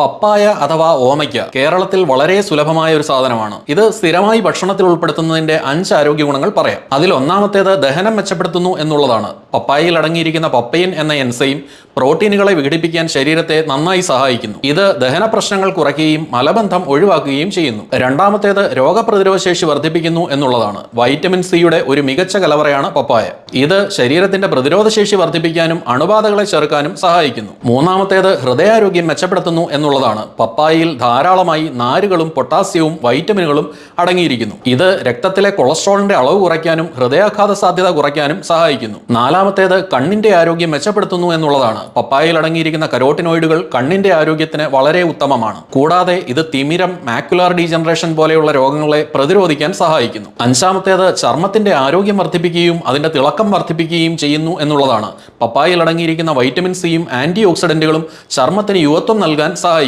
പപ്പായ അഥവാ ഓമയ്ക്ക കേരളത്തിൽ വളരെ സുലഭമായ ഒരു സാധനമാണ്. ഇത് സ്ഥിരമായി ഭക്ഷണത്തിൽ ഉൾപ്പെടുത്തുന്നതിന്റെ അഞ്ച് ആരോഗ്യ ഗുണങ്ങൾ പറയാം. അതിൽ ഒന്നാമത്തേത് ദഹനം മെച്ചപ്പെടുത്തുന്നു എന്നുള്ളതാണ്. പപ്പായയിൽ അടങ്ങിയിരിക്കുന്ന പപ്പയിൻ എന്ന എൻസൈം പ്രോട്ടീനുകളെ വിഘടിപ്പിക്കാൻ ശരീരത്തെ നന്നായി സഹായിക്കുന്നു. ഇത് ദഹന പ്രശ്നങ്ങൾ കുറയ്ക്കുകയും മലബന്ധം ഒഴിവാക്കുകയും ചെയ്യുന്നു. രണ്ടാമത്തേത് രോഗപ്രതിരോധ ശേഷി വർദ്ധിപ്പിക്കുന്നു എന്നുള്ളതാണ്. വൈറ്റമിൻ സിയുടെ ഒരു മികച്ച കലവറയാണ് പപ്പായ. ഇത് ശരീരത്തിന്റെ പ്രതിരോധ ശേഷി വർദ്ധിപ്പിക്കാനും അണുബാധകളെ ചെറുക്കാനും സഹായിക്കുന്നു. മൂന്നാമത്തേത് ഹൃദയാരോഗ്യം മെച്ചപ്പെടുത്തുന്നു എന്നുള്ളതാണ്. പപ്പായയിൽ ധാരാളമായി നാരുകളും പൊട്ടാസ്യവും വൈറ്റമിനുകളും അടങ്ങിയിരിക്കുന്നു. ഇത് രക്തത്തിലെ കൊളസ്ട്രോളിന്റെ അളവ് കുറയ്ക്കാനും ഹൃദയാഘാത സാധ്യത കുറയ്ക്കാനും സഹായിക്കുന്നു. നാലാമത്തേത് കണ്ണിന്റെ ആരോഗ്യം മെച്ചപ്പെടുത്തുന്നു എന്നുള്ളതാണ്. പപ്പായയിൽ അടങ്ങിയിരിക്കുന്ന കരോട്ടിനോയിഡുകൾ കണ്ണിന്റെ ആരോഗ്യത്തിന് വളരെ ഉത്തമമാണ്. കൂടാതെ ഇത് തിമിരം മാക്കുലാർ ഡീജനറേഷൻ പോലെയുള്ള രോഗങ്ങളെ പ്രതിരോധിക്കാൻ സഹായിക്കുന്നു. അഞ്ചാമത്തേത് ചർമ്മത്തിന്റെ ആരോഗ്യം വർദ്ധിപ്പിക്കുകയും അതിന്റെ തിളക്കം വർദ്ധിപ്പിക്കുകയും ചെയ്യുന്നു എന്നുള്ളതാണ്. പപ്പായയിൽ അടങ്ങിയിരിക്കുന്ന വൈറ്റമിൻ സിയും ആന്റി ഓക്സിഡന്റുകളും ചർമ്മത്തിന് യുവത്വം നൽകാൻ സഹായിക്കും.